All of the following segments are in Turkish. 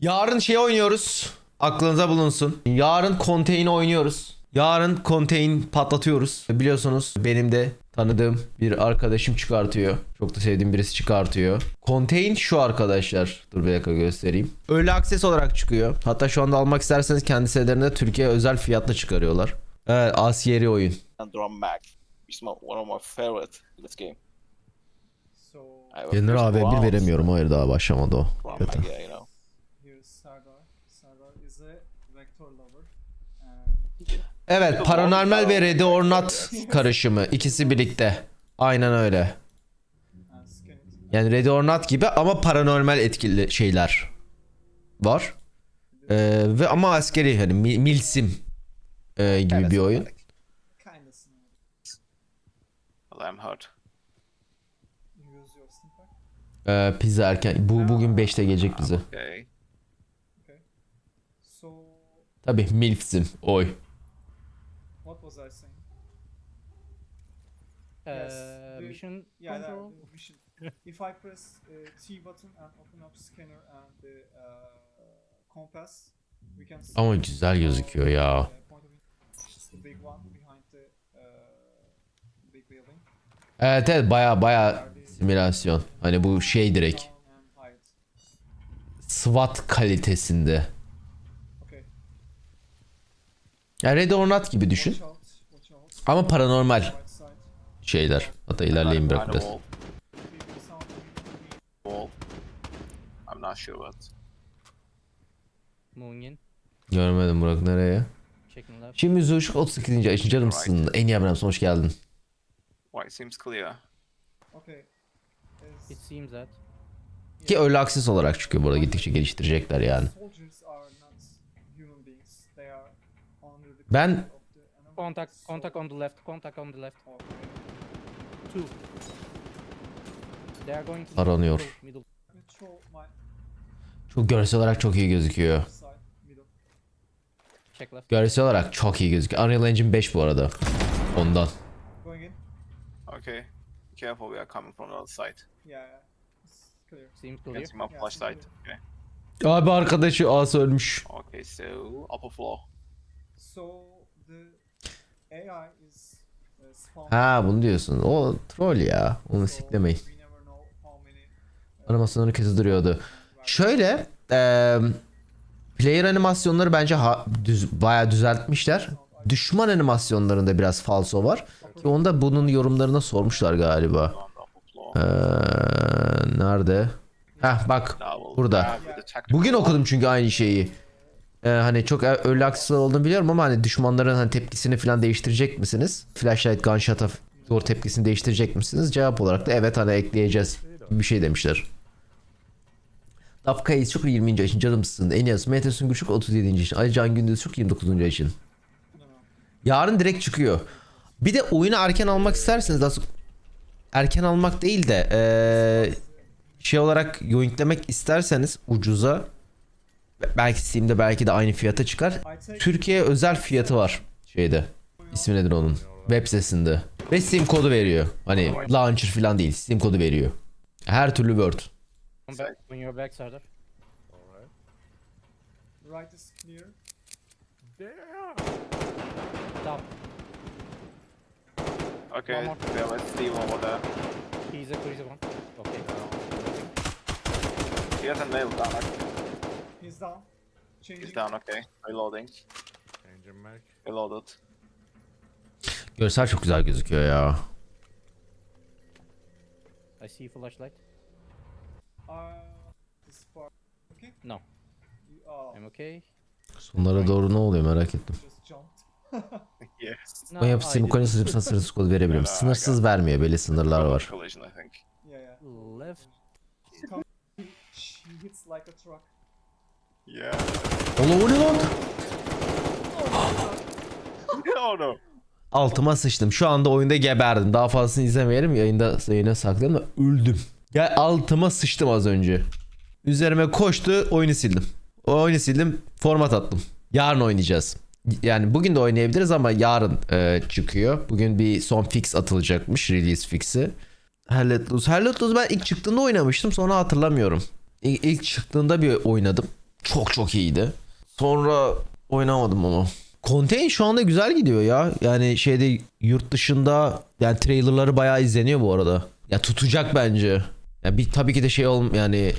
Yarın şey oynuyoruz. Aklınıza bulunsun. Yarın Contain oynuyoruz. Yarın Contain patlatıyoruz. Biliyorsunuz benim de tanıdığım bir arkadaşım çıkartıyor. Çok da sevdiğim birisi çıkartıyor. Contain şu arkadaşlar. Dur bir dakika göstereyim. Öyle akses olarak çıkıyor. Hatta şu anda almak isterseniz kendi sitelerinde Türkiye özel fiyatla çıkarıyorlar. Evet askeri oyun. and drum mag. It's my, one of my favorite in this game. So I have a Yenir first abi bir round veremiyorum. Hayır daha başlamadı o. Kötü. mag, yeah, you know. here's Sardar. Sardar is a vector lover. And Evet paranormal ve Ready or Not karışımı. ikisi birlikte. Aynen öyle. Yani Ready or Not gibi ama paranormal etkili şeyler var. Ee, ve ama askeri hani mi- milsim e, gibi bir oyun. Well, I'm hurt. Ee, pizza erken. Bu bugün 5'te gelecek bize. Okay. So Tabi milfsim oy. what was I saying? Uh, Yes, the- mission Yeah, that, control. the mission. if I press uh, T button and open up scanner and the uh, compass, we can see Ama güzel gözüküyor ya. uh, point of view. It's the big one behind the uh, big building. Evet evet baya baya simülasyon. Hani bu şey direkt. SWAT kalitesinde. Okay. Yani Ready or Not gibi düşün. Ama paranormal şeyler. Hatta ilerleyin bırak biraz. I'm not sure what. Görmedim Burak nereye? Şimdi Zuşuk 38. ayın canımsın. En iyi abonemiz hoş geldin. Why it seems clear. Okay. It seems that. Ki öyle akses olarak çıkıyor burada gittikçe geliştirecekler yani. soldiers are not human beings. They are under the Ben-. Contact, contact on the left. Contact on the left. Two. They are going to Aranıyor. middle. middle. Çok görsel olarak çok iyi gözüküyor. Check left. Görsel olarak çok iyi gözüküyor. Unreal Engine 5 bu arada. Ondan. Okay. Careful, we are coming from the other side. It's clear. Can clear. see my flashlight. Okay. Abi arkadaşı As ölmüş. Okay, so upper floor. Ha bunu diyorsun. O troll ya. Onu siklemeyin. Many. Animasyonları kötü duruyordu. Şöyle eee player animasyonları bence ha, düz, bayağı düzeltmişler. Düşman animasyonlarında biraz falso var. Ki onda bunun yorumlarına sormuşlar galiba. Eee nerede? Heh bak burada. Bugün okudum çünkü aynı şeyi. Ee, hani çok öyle aksesler olduğunu biliyorum ama hani düşmanların hani tepkisini falan değiştirecek misiniz? Flashlight gunshot'a doğru tepkisini değiştirecek misiniz? Cevap olarak da evet hani ekleyeceğiz gibi bir şey demişler. Dafkayız çok 20. yaşın canımsın. Enyas Mete Süngür çok 37. yaşın. Ali Can Gündüz çok 29. yaşın. Yarın direkt çıkıyor. Bir de oyunu erken almak isterseniz daha erken almak değil de eee, şey olarak yüklemek isterseniz ucuza belki Steam'de belki de aynı fiyata çıkar. Türkiye özel fiyatı var şeyde. İsmi nedir onun? Web sitesinde. Ve Steam kodu veriyor. Hani launcher falan değil. Steam kodu veriyor. Her türlü Word. Right is clear. Top. Okay, One more. yeah, let's see over there. He's a crazy one. Okay. He has a nail down. actually. Down. Changing. He's down, okay. Reloading. Reloaded. Görsel çok güzel gözüküyor ya. I see flashlight. Uh, this part. Okay. No, You, oh, I'm okay. Sonlara doğru ne oluyor merak ettim. just jumped. Yes. No, Steam did- konusu sınırsız sınırsız kod verebilirim. Sınırsız vermiyor. Belli sınırlar var. Collision, I think. Yeah, yeah. Left. She hits like a truck. Yeah. Oğlum o ne lan? oh no. Altıma sıçtım. Şu anda oyunda geberdim. Daha fazlasını izlemeyelim. Yayında yayına saklayalım da öldüm. Ya altıma sıçtım az önce. Üzerime koştu. Oyunu sildim. O oyunu sildim. Format attım. Yarın oynayacağız. Yani bugün de oynayabiliriz ama yarın e, çıkıyor. Bugün bir son fix atılacakmış. Release fix'i. Hell Let Loose. Hell Let Loose ben ilk çıktığında oynamıştım. Sonra hatırlamıyorum. İlk, ilk çıktığında bir oynadım. Çok çok iyiydi. Sonra oynamadım ama. Contain şu anda güzel gidiyor ya. Yani şeyde yurt dışında yani trailerları bayağı izleniyor bu arada. Ya tutacak bence. Ya bir tabii ki de şey ol yani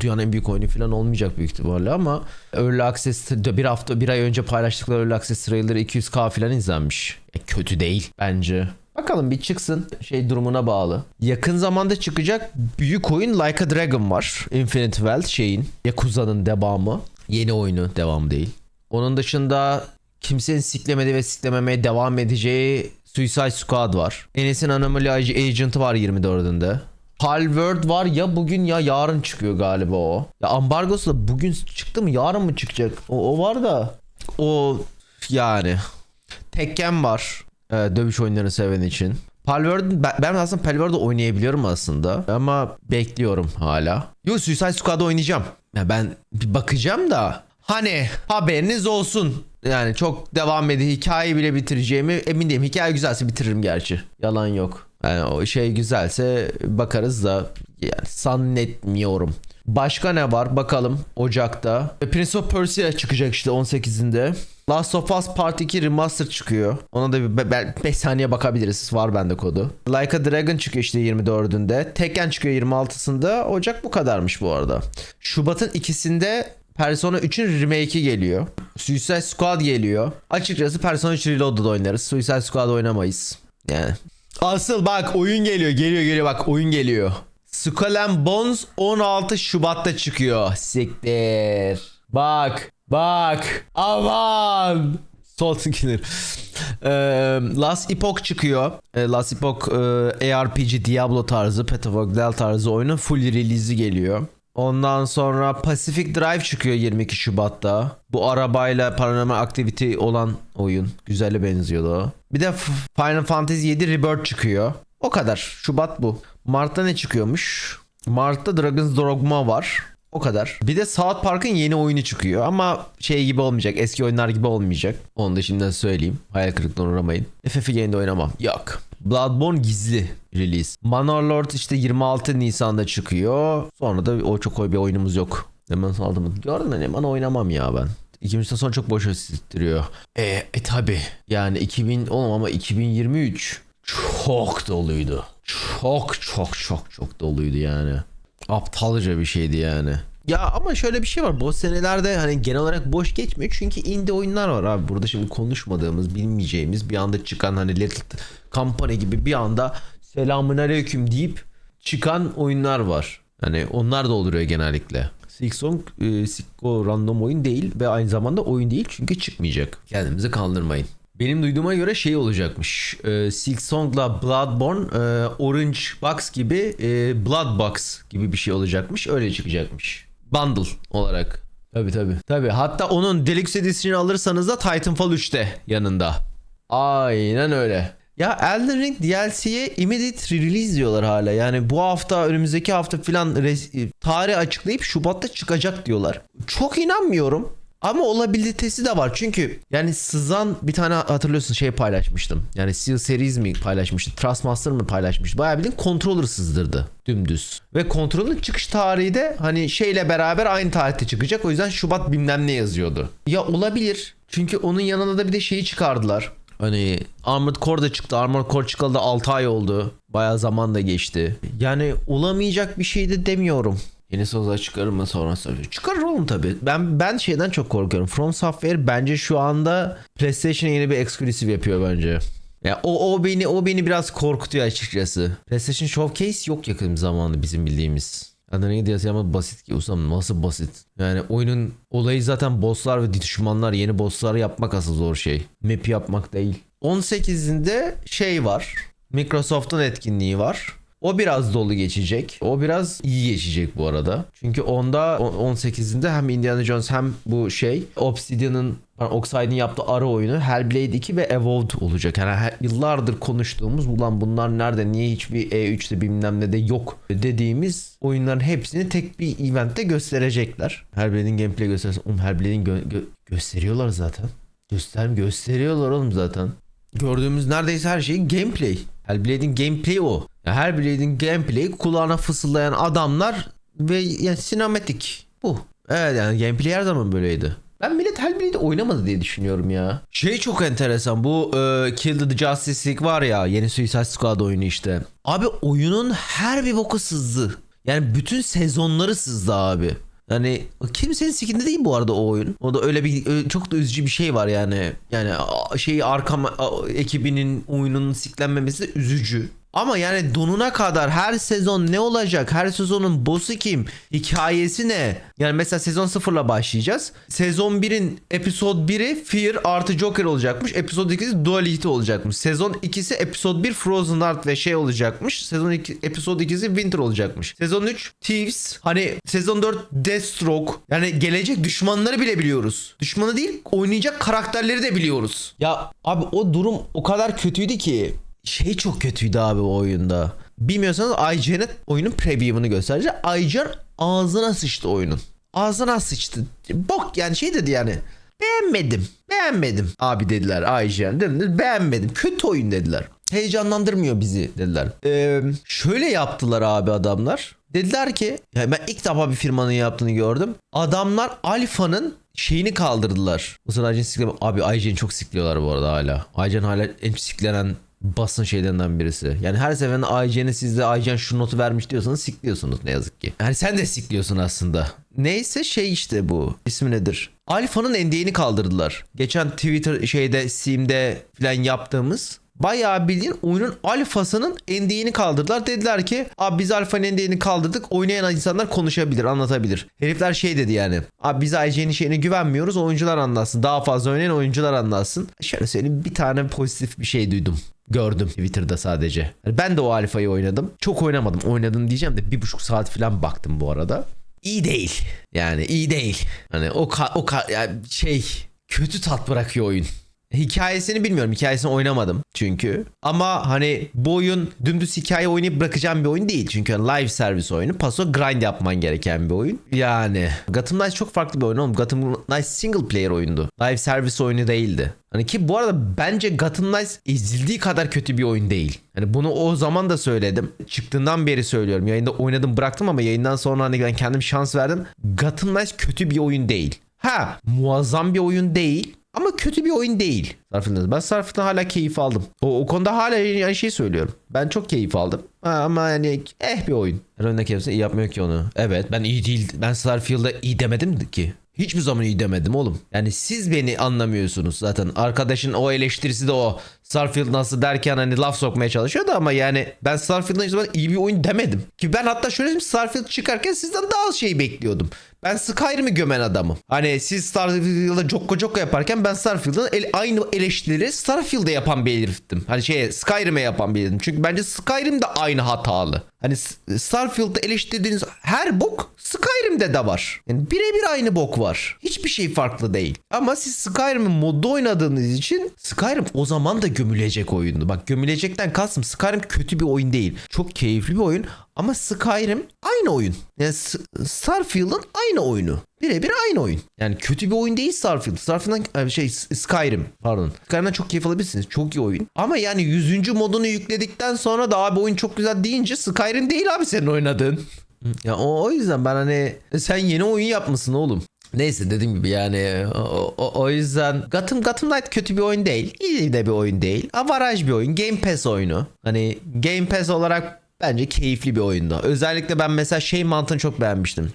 dünyanın en büyük oyunu falan olmayacak büyük ihtimalle ama Early Access bir hafta bir ay önce paylaştıkları Early Access trailer'ı 200k falan izlenmiş. Ya kötü değil bence. Bakalım bir çıksın şey durumuna bağlı. Yakın zamanda çıkacak büyük oyun Like a Dragon var. Infinite Wealth şeyin Yakuza'nın devamı. Yeni oyunu devam değil. Onun dışında kimsenin siklemedi ve siklememeye devam edeceği Suicide Squad var. Enes'in Anomaly Agent'ı var 24'ünde. Palworld var ya bugün ya yarın çıkıyor galiba o. Ya Ambargosu da bugün çıktı mı yarın mı çıkacak? O, o var da o yani. Tekken var. E, dövüş oyunlarını seven için. Palworld ben, aslında Palworld'u oynayabiliyorum aslında ama bekliyorum hala. Yo Suicide Squad'ı oynayacağım. Ya ben bir bakacağım da hani haberiniz olsun. Yani çok devam edip hikayeyi bile bitireceğimi emin değilim. Hikaye güzelse bitiririm gerçi. Yalan yok. Yani o şey güzelse bakarız da yani zannetmiyorum. Başka ne var bakalım Ocak'ta. Prince of Persia çıkacak işte 18'inde. Last of Us Part 2 Remaster çıkıyor. Ona da bir 5 saniye bakabiliriz. Var bende kodu. Like a Dragon çıkıyor işte 24'ünde. Tekken çıkıyor 26'sında. Ocak bu kadarmış bu arada. Şubat'ın ikisinde Persona 3'ün remake'i geliyor. Suicide Squad geliyor. Açıkçası Persona 3 Reloaded oynarız. Suicide Squad oynamayız. Yani. Asıl bak oyun geliyor. Geliyor geliyor bak oyun geliyor. Skull Bones 16 Şubat'ta çıkıyor. Siktir. Bak. Bak. Aman. Salt Killer. Ee, Last Epoch çıkıyor. Ee, Last Epoch e, ARPG Diablo tarzı, of Exile tarzı oyunun full release'i geliyor. Ondan sonra Pacific Drive çıkıyor 22 Şubat'ta. Bu arabayla Paranormal Activity olan oyun. Güzelle benziyordu. Bir de Final Fantasy 7 Rebirth çıkıyor. O kadar. Şubat bu. Mart'ta ne çıkıyormuş? Mart'ta Dragon's Dogma var. O kadar. Bir de South Park'ın yeni oyunu çıkıyor ama şey gibi olmayacak. Eski oyunlar gibi olmayacak. Onu da şimdiden söyleyeyim. Hayal kırıklığına uğramayın. FF'i yayında oynamam. Yok. Bloodborne gizli release. Manor işte 26 Nisan'da çıkıyor. Sonra da o çok bir oyunumuz yok. Hemen saldım. Gördün mü? Hemen oynamam ya ben. İkimizden sonra çok boş hissettiriyor. E, e tabi. Yani 2000 oğlum ama 2023 çok doluydu. Çok çok çok çok doluydu yani. Aptalca bir şeydi yani. Ya ama şöyle bir şey var. Bu senelerde hani genel olarak boş geçmiyor. Çünkü indie oyunlar var abi. Burada şimdi konuşmadığımız, bilmeyeceğimiz bir anda çıkan hani Little Company gibi bir anda selamun aleyküm deyip çıkan oyunlar var. Hani onlar da oluyor genellikle. Silksong e, Sikko random oyun değil ve aynı zamanda oyun değil çünkü çıkmayacak. Kendimizi kandırmayın. Benim duyduğuma göre şey olacakmış. E, Silksong'la Bloodborne e, Orange Box gibi e, Blood Box gibi bir şey olacakmış. Öyle çıkacakmış. Bundle olarak. Tabi tabi. Tabi hatta onun Deluxe Edition'ı alırsanız da Titanfall 3'te yanında. Aynen öyle. Ya Elden Ring DLC'ye immediate release diyorlar hala. Yani bu hafta önümüzdeki hafta filan tarih açıklayıp Şubat'ta çıkacak diyorlar. Çok inanmıyorum. Ama olabilitesi de var. Çünkü yani sızan bir tane hatırlıyorsun şey paylaşmıştım. Yani Steel Series mi paylaşmıştı? Trustmaster mı paylaşmıştı? Bayağı bildiğin controller sızdırdı. Dümdüz. Ve controller'ın çıkış tarihi de hani şeyle beraber aynı tarihte çıkacak. O yüzden Şubat bilmem ne yazıyordu. Ya olabilir. Çünkü onun yanında da bir de şeyi çıkardılar. Hani Armored Core da çıktı. Armored Core çıkalı da 6 ay oldu. Bayağı zaman da geçti. Yani olamayacak bir şey de demiyorum. Yeni sözler çıkarır mı sonra söylüyor. Çıkarır oğlum tabi. Ben ben şeyden çok korkuyorum. From Software bence şu anda PlayStation'a yeni bir exclusive yapıyor bence. Ya o o beni o beni biraz korkutuyor açıkçası. PlayStation Showcase yok yakın zamanda bizim bildiğimiz. Adını neydi yazıyor ama basit ki usam nasıl basit. Yani oyunun olayı zaten bosslar ve düşmanlar yeni bosslar yapmak asıl zor şey. Map yapmak değil. 18'inde şey var. Microsoft'un etkinliği var. O biraz dolu geçecek. O biraz iyi geçecek bu arada. Çünkü onda o- 18'inde hem Indiana Jones hem bu şey Obsidian'ın Oxide'in yaptığı ara oyunu Hellblade 2 ve Evolved olacak. Yani yıllardır konuştuğumuz ulan bunlar nerede niye hiçbir E3'te bilmem ne de yok dediğimiz oyunların hepsini tek bir eventte gösterecekler. Hellblade'in gameplay gösterisi. Oğlum Hellblade'in gö- gö- gösteriyorlar zaten. Göster gösteriyorlar oğlum zaten. Gördüğümüz neredeyse her şey gameplay. Hellblade'in gameplay'i o. Ya Hellblade'in gameplay'i kulağına fısıldayan adamlar ve yani sinematik bu. Evet yani gameplay her zaman böyleydi. Ben millet Hellblade'i oynamadı diye düşünüyorum ya. Şey çok enteresan bu e, Kill the Justice League var ya yeni Suicide Squad oyunu işte. Abi oyunun her bir boku sızdı. Yani bütün sezonları sızdı abi. Yani kimsenin sikinde değil bu arada o oyun. O da öyle bir çok da üzücü bir şey var yani. Yani şey arkam ekibinin oyununun siklenmemesi üzücü. Ama yani donuna kadar her sezon ne olacak? Her sezonun boss'u kim? Hikayesi ne? Yani mesela sezon 0'la başlayacağız. Sezon 1'in episode 1'i Fear artı Joker olacakmış. Episode 2'si Duality olacakmış. Sezon 2'si episode 1 Frozen Heart ve şey olacakmış. Sezon 2 episode 2'si Winter olacakmış. Sezon 3 Thieves. Hani sezon 4 Deathstroke. Yani gelecek düşmanları bile biliyoruz. Düşmanı değil oynayacak karakterleri de biliyoruz. Ya abi o durum o kadar kötüydü ki şey çok kötüydü abi o oyunda. Bilmiyorsanız IGN'e oyunun preview'unu göstereceğim. IGN ağzına sıçtı oyunun. Ağzına sıçtı. Bok yani şey dedi yani. Beğenmedim. Beğenmedim abi dediler IGN. Dediler, beğenmedim. Kötü oyun dediler. Heyecanlandırmıyor bizi dediler. Ee, şöyle yaptılar abi adamlar. Dediler ki ya ben ilk defa bir firmanın yaptığını gördüm. Adamlar Alfa'nın şeyini kaldırdılar. Bu sırada IGN sikleme. Abi IGN çok sikliyorlar bu arada hala. IGN hala en siklenen basın şeylerinden birisi. Yani her seferinde IGN'e sizde IGN şu notu vermiş diyorsanız sikliyorsunuz ne yazık ki. Yani sen de sikliyorsun aslında. Neyse şey işte bu. İsmi nedir? Alfa'nın endeğini kaldırdılar. Geçen Twitter şeyde Steam'de falan yaptığımız Bayağı bildiğin oyunun alfasının endeğini kaldırdılar. Dediler ki abi biz alfanın endeğini kaldırdık. Oynayan insanlar konuşabilir, anlatabilir. Herifler şey dedi yani. Abi biz IGN'in şeyine güvenmiyoruz. Oyuncular anlatsın. Daha fazla oynayan oyuncular anlatsın. Şöyle söyleyeyim bir tane pozitif bir şey duydum. Gördüm Twitter'da sadece. Ben de o alfayı oynadım. Çok oynamadım. Oynadım diyeceğim de bir buçuk saat falan baktım bu arada. İyi değil. Yani iyi değil. Hani o ka- o ka- yani şey kötü tat bırakıyor oyun. Hikayesini bilmiyorum. Hikayesini oynamadım çünkü. Ama hani bu oyun dümdüz hikaye oynayıp bırakacağım bir oyun değil. Çünkü hani live servis oyunu. Paso grind yapman gereken bir oyun. Yani Gotham Knights çok farklı bir oyun oğlum. Gotham Knights single player oyundu. Live servis oyunu değildi. Hani ki bu arada bence Gotham Knights ezildiği kadar kötü bir oyun değil. Hani bunu o zaman da söyledim. Çıktığından beri söylüyorum. Yayında oynadım bıraktım ama yayından sonra hani ben kendim şans verdim. Gotham Knights kötü bir oyun değil. Ha muazzam bir oyun değil. Ama kötü bir oyun değil. Starfield'da. Ben Starfield'dan hala keyif aldım. O, o konuda hala aynı şeyi söylüyorum. Ben çok keyif aldım. Ama yani eh bir oyun. Oyunda kimse iyi yapmıyor ki onu. Evet ben iyi değil. Ben Starfield'da iyi demedim ki. Hiçbir zaman iyi demedim oğlum. Yani siz beni anlamıyorsunuz zaten. Arkadaşın o eleştirisi de o. Starfield nasıl derken hani laf sokmaya çalışıyordu ama yani ben Starfield'dan hiçbir zaman iyi bir oyun demedim. Ki ben hatta şöyle diyeyim Starfield çıkarken sizden daha az şey bekliyordum. Ben Skyrim'i gömen adamım. Hani siz Starfield'da Jokko Jokko yaparken ben Starfield'ın el- aynı eleştirileri Starfield'e yapan bir heriftim. Hani şeye Skyrim'e yapan bir heriftim. Çünkü bence Skyrim de aynı hatalı. Hani Starfield'da eleştirdiğiniz her bok Skyrim'de de var. Yani birebir aynı bok var. Hiçbir şey farklı değil. Ama siz Skyrim'in modda oynadığınız için Skyrim o zaman da gömülecek oyundu. Bak gömülecekten kastım Skyrim kötü bir oyun değil. Çok keyifli bir oyun ama Skyrim aynı oyun. Yani Starfield'ın aynı oyunu. Birebir aynı oyun. Yani kötü bir oyun değil Starfield. Starfield'dan e, şey Skyrim pardon. Skyrim'den çok keyif alabilirsiniz. Çok iyi oyun. Ama yani 100. modunu yükledikten sonra da abi oyun çok güzel deyince Skyrim değil abi senin oynadığın. Ya o, o yüzden ben hani sen yeni oyun yapmışsın oğlum. Neyse dediğim gibi yani o, o, o yüzden Gotham, Gotham Knight kötü bir oyun değil. İyi de bir oyun değil. Avaraj bir oyun. Game Pass oyunu. Hani Game Pass olarak bence keyifli bir oyunda. Özellikle ben mesela şey mantığını çok beğenmiştim.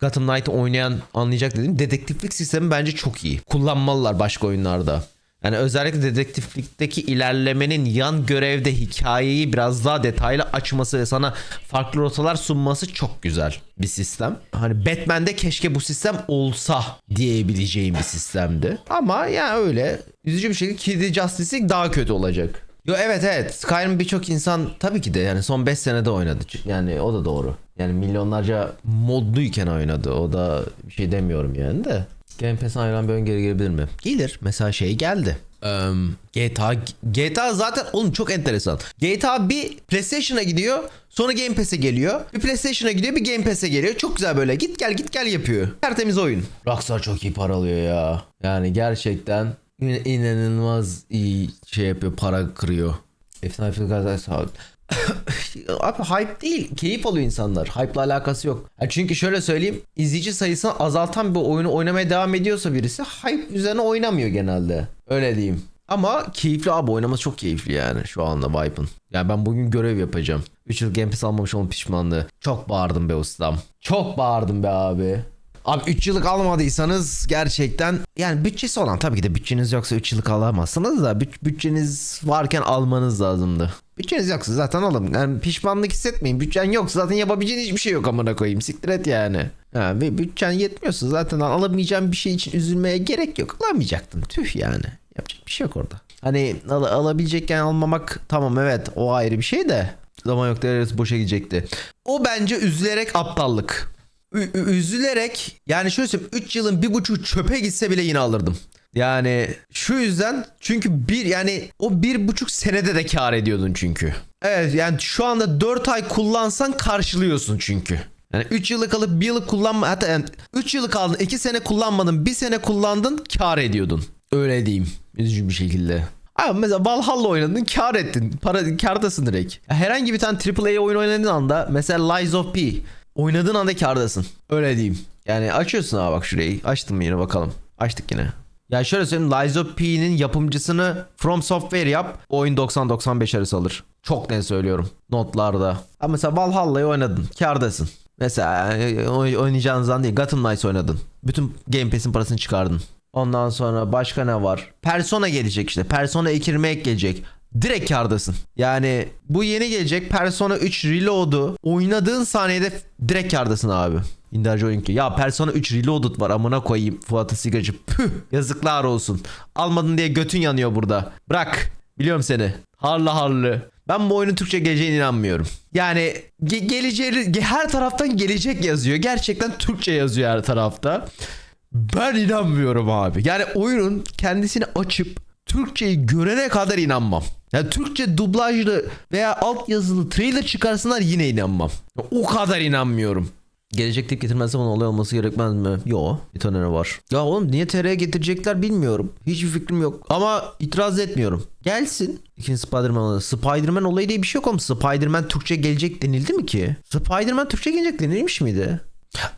Gotham Knight'ı oynayan anlayacak dedim. Dedektiflik sistemi bence çok iyi. Kullanmalılar başka oyunlarda. Yani özellikle dedektiflikteki ilerlemenin yan görevde hikayeyi biraz daha detaylı açması ve sana farklı rotalar sunması çok güzel bir sistem. Hani Batman'de keşke bu sistem olsa diyebileceğim bir sistemdi. Ama ya öyle üzücü bir şekilde Kid Justice League daha kötü olacak. Yo evet evet Skyrim birçok insan tabii ki de yani son 5 senede oynadı. Yani o da doğru. Yani milyonlarca modluyken oynadı. O da bir şey demiyorum yani de. Game Pass'e ayrılan bir oyun geri gelebilir mi? Gelir. Mesela şey geldi. Eee, GTA GTA zaten oğlum çok enteresan. GTA bir PlayStation'a gidiyor, sonra Game Pass'e geliyor. Bir PlayStation'a gidiyor, bir Game Pass'e geliyor. Çok güzel böyle git gel git gel yapıyor. Tertemiz oyun. Rockstar çok iyi para alıyor ya. Yani gerçekten inanılmaz iyi şey yapıyor, para kırıyor. Efsane Filgazay sağ Abi hype değil. Keyif alıyor insanlar. Hype'la alakası yok. Ya çünkü şöyle söyleyeyim. izleyici sayısını azaltan bir oyunu oynamaya devam ediyorsa birisi hype üzerine oynamıyor genelde. Öyle diyeyim. Ama keyifli abi oynaması çok keyifli yani şu anda Vibe'ın. Yani ben bugün görev yapacağım. 3 yıl Game Pass almamış olma pişmanlığı. Çok bağırdım be ustam. Çok bağırdım be abi. Abi 3 yıllık almadıysanız gerçekten yani bütçesi olan tabii ki de bütçeniz yoksa 3 yıllık alamazsınız da büt- bütçeniz varken almanız lazımdı. Bütçeniz yoksa zaten alın. Yani pişmanlık hissetmeyin. Bütçen yoksa zaten yapabileceğin hiçbir şey yok amına koyayım. Siktir et yani. Ha, ve bütçen yetmiyorsa zaten alamayacağın bir şey için üzülmeye gerek yok. Alamayacaktın. Tüh yani. Yapacak bir şey yok orada. Hani al- alabilecekken almamak tamam evet o ayrı bir şey de zaman yok arası boşa gidecekti. O bence üzülerek aptallık. Üzülerek yani şöyle söyleyeyim 3 yılın bir buçuk çöpe gitse bile yine alırdım. Yani şu yüzden çünkü bir yani o bir buçuk senede de kar ediyordun çünkü. Evet yani şu anda 4 ay kullansan karşılıyorsun çünkü. Yani 3 yıllık alıp 1 yıllık kullanma hatta yani 3 yıllık aldın 2 sene kullanmadın 1 sene kullandın kar ediyordun. Öyle diyeyim üzücü bir şekilde. Abi mesela Valhalla oynadın kar ettin. Para kardasın direkt. Herhangi bir tane AAA oyun oynadığın anda mesela Lies of P oynadığın anda kardasın. Öyle diyeyim. Yani açıyorsun abi bak şurayı. Açtım yine bakalım. Açtık yine. Ya şöyle söyleyeyim Lies P'nin yapımcısını From Software yap. Oyun 90-95 arası alır. Çok net söylüyorum. Notlarda. Ama mesela Valhalla'yı oynadın. Kardasın. Mesela e, oy- oynayacağın zaman değil. Gotham Knights oynadın. Bütün Game Pass'in parasını çıkardın. Ondan sonra başka ne var? Persona gelecek işte. Persona 2 remake gelecek. Direkt kardasın. Yani bu yeni gelecek Persona 3 Reload'u oynadığın saniyede direkt kardasın abi. İndarcı oyun ki. Ya Persona 3 Reloaded var amına koyayım Fuat'ı sigaracı. Püh yazıklar olsun. Almadın diye götün yanıyor burada. Bırak. Biliyorum seni. Harlı harlı. Ben bu oyunun Türkçe geleceğine inanmıyorum. Yani ge- geleceği ge- her taraftan gelecek yazıyor. Gerçekten Türkçe yazıyor her tarafta. Ben inanmıyorum abi. Yani oyunun kendisini açıp Türkçeyi görene kadar inanmam. Yani Türkçe dublajlı veya altyazılı trailer çıkarsınlar yine inanmam. O kadar inanmıyorum. Gelecek tip getirmezse bunun olay olması gerekmez mi? Yo. Bir tane ne var. Ya oğlum niye TR'ye getirecekler bilmiyorum. Hiçbir fikrim yok. Ama itiraz etmiyorum. Gelsin. İkinci Spider-Man olayı. Spider-Man olayı diye bir şey yok oğlum. Spider-Man Türkçe gelecek denildi mi ki? Spider-Man Türkçe gelecek denilmiş miydi?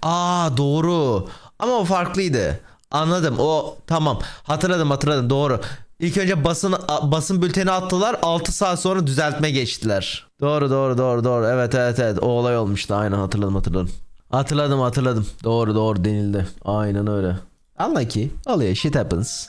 Aa doğru. Ama o farklıydı. Anladım. O tamam. Hatırladım hatırladım doğru. İlk önce basın basın bülteni attılar. 6 saat sonra düzeltme geçtiler. Doğru doğru doğru doğru. Evet evet evet. O olay olmuştu. Aynen hatırladım hatırladım. Hatırladım hatırladım. Doğru doğru denildi. Aynen öyle. Unlucky. Oluyor. Shit happens.